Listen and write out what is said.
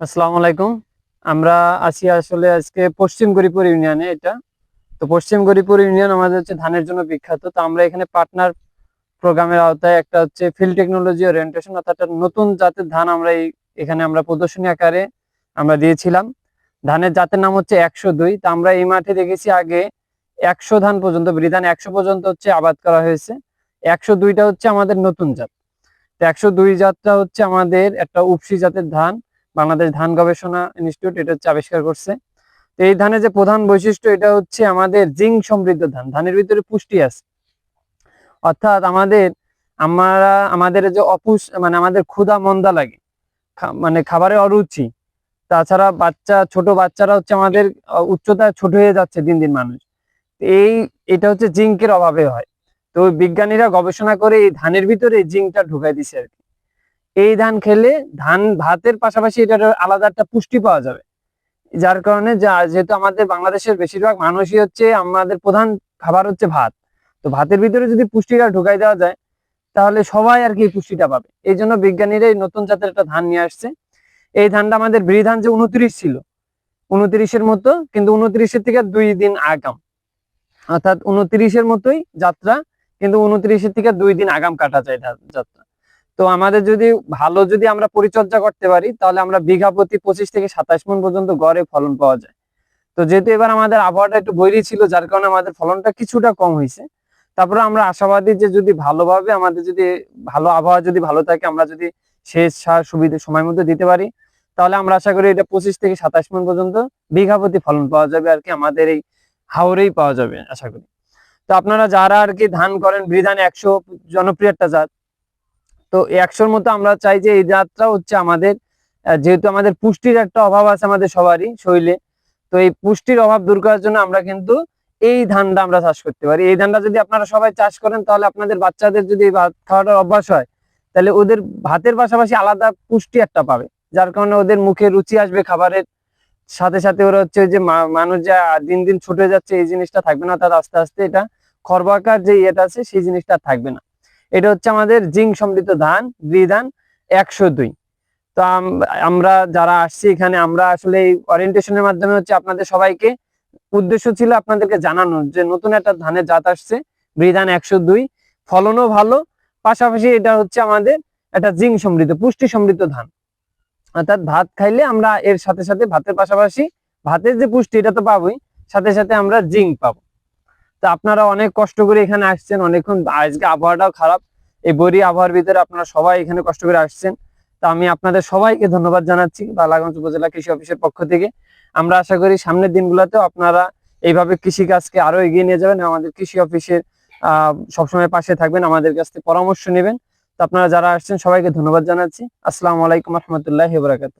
আসসালামু আলাইকুম। আমরা আছি আসলে আজকে পশ্চিম গরিপুর ইউনিয়নে এটা। তো পশ্চিম গরিপুর ইউনিয়ন আমাদের হচ্ছে ধানের জন্য বিখ্যাত। তো আমরা এখানে পার্টনার প্রোগ্রামের আওতায় একটা হচ্ছে ফিল্ড টেকনোলজি ওরিয়েন্টেশন অর্থাৎ নতুন জাতের ধান আমরা এই এখানে আমরা প্রদর্শনী আকারে আমরা দিয়েছিলাম। ধানের জাতের নাম হচ্ছে একশো দুই। তো আমরা এই মাঠে দেখেছি আগে একশো ধান পর্যন্ত, বিধান একশো পর্যন্ত হচ্ছে আবাদ করা হয়েছে। একশো দুইটা হচ্ছে আমাদের নতুন জাত। তো একশো দুই জাতটা হচ্ছে আমাদের একটা উপসি জাতের ধান। বাংলাদেশ ধান গবেষণা ইনস্টিটিউট, এটা হচ্ছে আবিষ্কার করছে। তো এই ধানের যে প্রধান বৈশিষ্ট্য, এটা হচ্ছে আমাদের জিঙ্ক সমৃদ্ধ ধান। ধানের ভিতরে পুষ্টি আছে। অর্থাৎ আমাদের, আমরা, আমাদের যে অপুষ মানে আমাদের ক্ষুধা মন্দা লাগে মানে খাবারে অরুচি। তাছাড়া বাচ্চা, ছোট বাচ্চারা হচ্ছে আমাদের উচ্চতা ছোট হয়ে যাচ্ছে দিন দিন মানুষ। এই, এটা হচ্ছে জিঙ্কের অভাবে হয়। তো বিজ্ঞানীরা গবেষণা করে এই ধানের ভিতরে জিঙ্কটা ঢুকাই দিছে আর কি। এই ধান খেলে ধান ভাতের পাশাপাশি এটার আলাদা একটা পুষ্টি পাওয়া যাবে। যার কারণে যা- যেহেতু আমাদের বাংলাদেশের বেশিরভাগ মানুষই হচ্ছে আমাদের প্রধান খাবার হচ্ছে ভাত। তো ভাতের ভিতরে যদি পুষ্টিটা ঢুকাই দেওয়া যায়, তাহলে সবাই আর কি পুষ্টিটা পাবে। এই জন্য বিজ্ঞানীরা এই নতুন জাতের একটা ধান নিয়ে আসছে। এই ধানটা আমাদের বিড়ি ধান যে উনত্রিশ ছিল, উনত্রিশের মতো, কিন্তু উনত্রিশের থেকে দুই দিন আগাম। অর্থাৎ উনত্রিশের মতোই যাত্রা, কিন্তু উনত্রিশের থেকে দুই দিন আগাম কাটা যায় যাত্রা। তো আমাদের যদি ভালো যদি আমরা পরিচর্যা করতে পারি, তাহলে আমরা বিঘা প্রতি পঁচিশ থেকে সাতাশ মন পর্যন্ত গড়ে ফলন পাওয়া যায়। তো যেহেতু এবার আমাদের আবহাওয়াটা একটু বৈরী ছিল, যার কারণে আমাদের ফলনটা কিছুটা কম হয়েছে। তারপরে আমরা আশাবাদী যে যদি ভালোভাবে আমাদের যদি ভালো আবহাওয়া যদি ভালো থাকে, আমরা যদি সেচ সার সুবিধা সময় মতো দিতে পারি, তাহলে আমরা আশা করি এটা পঁচিশ থেকে সাতাশ মন পর্যন্ত বিঘা প্রতি ফলন পাওয়া যাবে আর কি, আমাদের এই হাওরেই পাওয়া যাবে, আশা করি। তো আপনারা যারা আর কি ধান করেন, বিধান একশো জনপ্রিয় একটা জাত তো একশোর মতো আমরা চাই যে এই জাতটা হচ্ছে আমাদের যেহেতু আমাদের পুষ্টির একটা অভাব আছে আমাদের সবারই শরীরে, তো এই পুষ্টির অভাব দূর করার জন্য আমরা কিন্তু এই ধানটা আমরা চাষ করতে পারি। এই ধানটা যদি আপনারা সবাই চাষ করেন, তাহলে আপনাদের বাচ্চাদের যদি ভাত খাওয়াটার অভ্যাস হয়, তাহলে ওদের ভাতের পাশাপাশি আলাদা পুষ্টি একটা পাবে, যার কারণে ওদের মুখে রুচি আসবে খাবারের। সাথে সাথে ওরা হচ্ছে যে মানুষ যা দিন দিন ছুটে যাচ্ছে, এই জিনিসটা থাকবে না, তার আস্তে আস্তে এটা খর্বাকার যে ইয়েটা আছে, সেই জিনিসটা থাকবে না। এটা হচ্ছে আমাদের জিঙ্ক সমৃদ্ধ ধান ধান একশো দুই। তো আমরা যারা আসছি এখানে, আমরা আসলে এই ওরিয়েন্টেশনের মাধ্যমে হচ্ছে আপনাদের সবাইকে উদ্দেশ্য ছিল আপনাদেরকে জানানোর যে নতুন একটা ধানের জাত আসছে ধান একশো দুই। ফলনও ভালো, পাশাপাশি এটা হচ্ছে আমাদের একটা জিঙ্ক সমৃদ্ধ, পুষ্টি সমৃদ্ধ ধান। অর্থাৎ ভাত খাইলে আমরা এর সাথে সাথে ভাতের পাশাপাশি ভাতের যে পুষ্টি, এটা তো পাবোই, সাথে সাথে আমরা জিঙ্ক পাবো। তো আপনারা অনেক কষ্ট করে এখানে আসছেন, অনেকক্ষণ আজকে আবহাওয়াটাও খারাপ। এই বরি আবহাওয়ার ভিতরে আপনারা সবাই এখানে কষ্ট করে আসছেন। তো আমি আপনাদের সবাইকে ধন্যবাদ জানাচ্ছি বালাগঞ্জ উপজেলা কৃষি অফিসের পক্ষ থেকে। আমরা আশা করি সামনের দিনগুলোতেও আপনারা এইভাবে কৃষিকাজকে আরও এগিয়ে নিয়ে যাবেন আমাদের কৃষি অফিসের সবসময় পাশে থাকবেন, আমাদের কাছ থেকে পরামর্শ নেবেন। তো আপনারা যারা আসছেন সবাইকে ধন্যবাদ জানাচ্ছি। আসসালামু আলাইকুম রহমতুল্লাহ বরাকাত